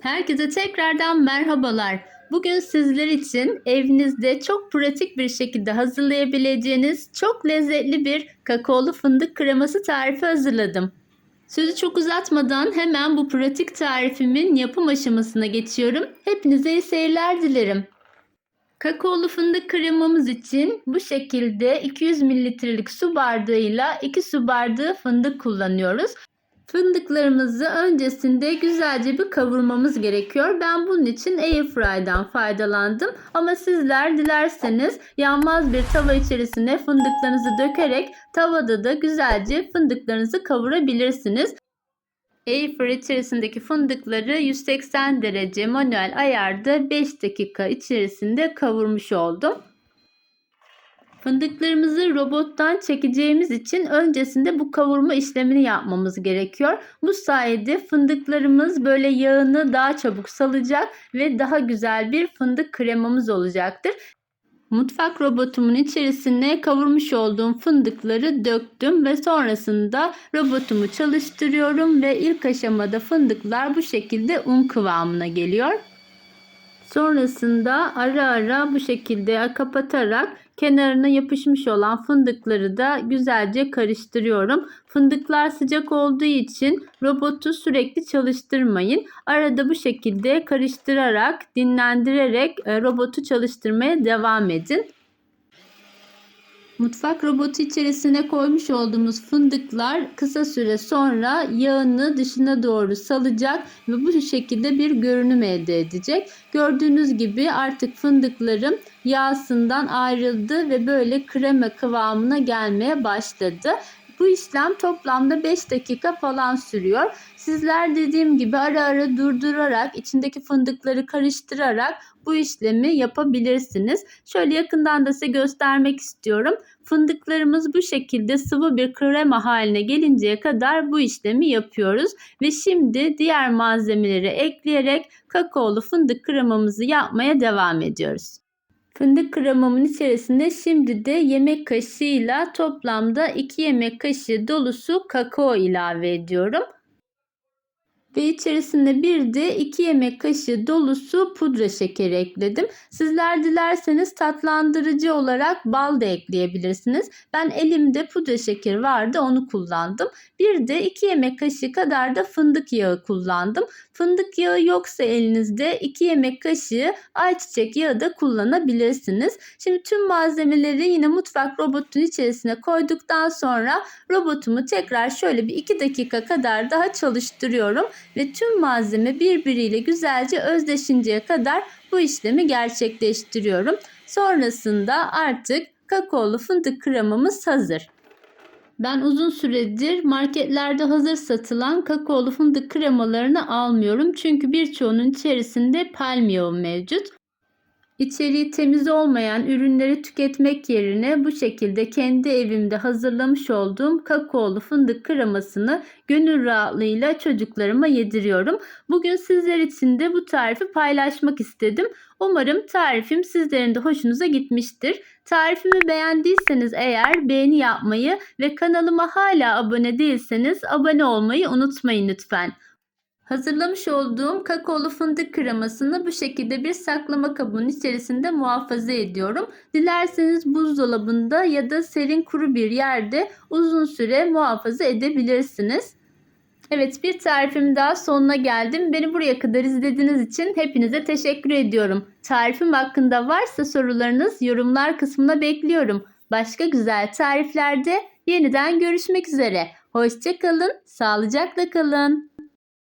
Herkese tekrardan merhabalar. Bugün sizler için evinizde çok pratik bir şekilde hazırlayabileceğiniz çok lezzetli bir kakaolu fındık kreması tarifi hazırladım. Sözü çok uzatmadan hemen bu pratik tarifimin yapım aşamasına geçiyorum. Hepinize iyi seyirler dilerim. Kakaolu fındık kremamız için bu şekilde 200 mililitrelik su bardağıyla 2 su bardağı fındık kullanıyoruz. Fındıklarımızı öncesinde güzelce bir kavurmamız gerekiyor. Ben bunun için airfryer'dan faydalandım. Ama sizler dilerseniz yanmaz bir tava içerisine fındıklarınızı dökerek tavada da güzelce fındıklarınızı kavurabilirsiniz. Airfryer içerisindeki fındıkları 180 derece manuel ayarda 5 dakika içerisinde kavurmuş oldum. Fındıklarımızı robottan çekeceğimiz için öncesinde bu kavurma işlemini yapmamız gerekiyor. Bu sayede fındıklarımız böyle yağını daha çabuk salacak ve daha güzel bir fındık kremamız olacaktır. Mutfak robotumun içerisine kavurmuş olduğum fındıkları döktüm ve sonrasında robotumu çalıştırıyorum ve ilk aşamada fındıklar bu şekilde un kıvamına geliyor. Sonrasında ara ara bu şekilde kapatarak kenarına yapışmış olan fındıkları da güzelce karıştırıyorum. Fındıklar sıcak olduğu için robotu sürekli çalıştırmayın. Arada bu şekilde karıştırarak, dinlendirerek e, robotu çalıştırmaya devam edin. Mutfak robotu içerisine koymuş olduğumuz fındıklar kısa süre sonra yağını dışına doğru salacak ve bu şekilde bir görünüm elde edecek. Gördüğünüz gibi artık fındıklarım yağsından ayrıldı ve böyle krema kıvamına gelmeye başladı. Bu işlem toplamda 5 dakika falan sürüyor. Sizler dediğim gibi ara ara durdurarak içindeki fındıkları karıştırarak bu işlemi yapabilirsiniz. Şöyle yakından da size göstermek istiyorum. Fındıklarımız bu şekilde sıvı bir krema haline gelinceye kadar bu işlemi yapıyoruz. Ve şimdi diğer malzemeleri ekleyerek kakaolu fındık kremamızı yapmaya devam ediyoruz. Fındık kremamın içerisinde şimdi de yemek kaşığıyla toplamda 2 yemek kaşığı dolusu kakao ilave ediyorum. Ve içerisine bir de 2 yemek kaşığı dolusu pudra şekeri ekledim. Sizler dilerseniz tatlandırıcı olarak bal da ekleyebilirsiniz. Ben elimde pudra şekeri vardı onu kullandım. Bir de 2 yemek kaşığı kadar da fındık yağı kullandım. Fındık yağı yoksa elinizde 2 yemek kaşığı ayçiçek yağı da kullanabilirsiniz. Şimdi tüm malzemeleri yine mutfak robotun içerisine koyduktan sonra robotumu tekrar şöyle bir 2 dakika kadar daha çalıştırıyorum ve tüm malzeme birbiriyle güzelce özdeşinceye kadar bu işlemi gerçekleştiriyorum. Sonrasında artık kakaolu fındık kremamız hazır. Ben uzun süredir marketlerde hazır satılan kakaolu fındık kremalarını almıyorum. Çünkü birçoğunun içerisinde palmiye mevcut. İçeriği temiz olmayan ürünleri tüketmek yerine bu şekilde kendi evimde hazırlamış olduğum kakaolu fındık kremasını gönül rahatlığıyla çocuklarıma yediriyorum. Bugün sizler için de bu tarifi paylaşmak istedim. Umarım tarifim sizlerin de hoşunuza gitmiştir. Tarifimi beğendiyseniz eğer beğeni yapmayı ve kanalıma hala abone değilseniz abone olmayı unutmayın lütfen. Hazırlamış olduğum kakaolu fındık kremasını bu şekilde bir saklama kabının içerisinde muhafaza ediyorum. Dilerseniz buzdolabında ya da serin kuru bir yerde uzun süre muhafaza edebilirsiniz. Evet bir tarifimin daha sonuna geldim. Beni buraya kadar izlediğiniz için hepinize teşekkür ediyorum. Tarifim hakkında varsa sorularınız yorumlar kısmına bekliyorum. Başka güzel tariflerde yeniden görüşmek üzere. Hoşçakalın, sağlıcakla kalın.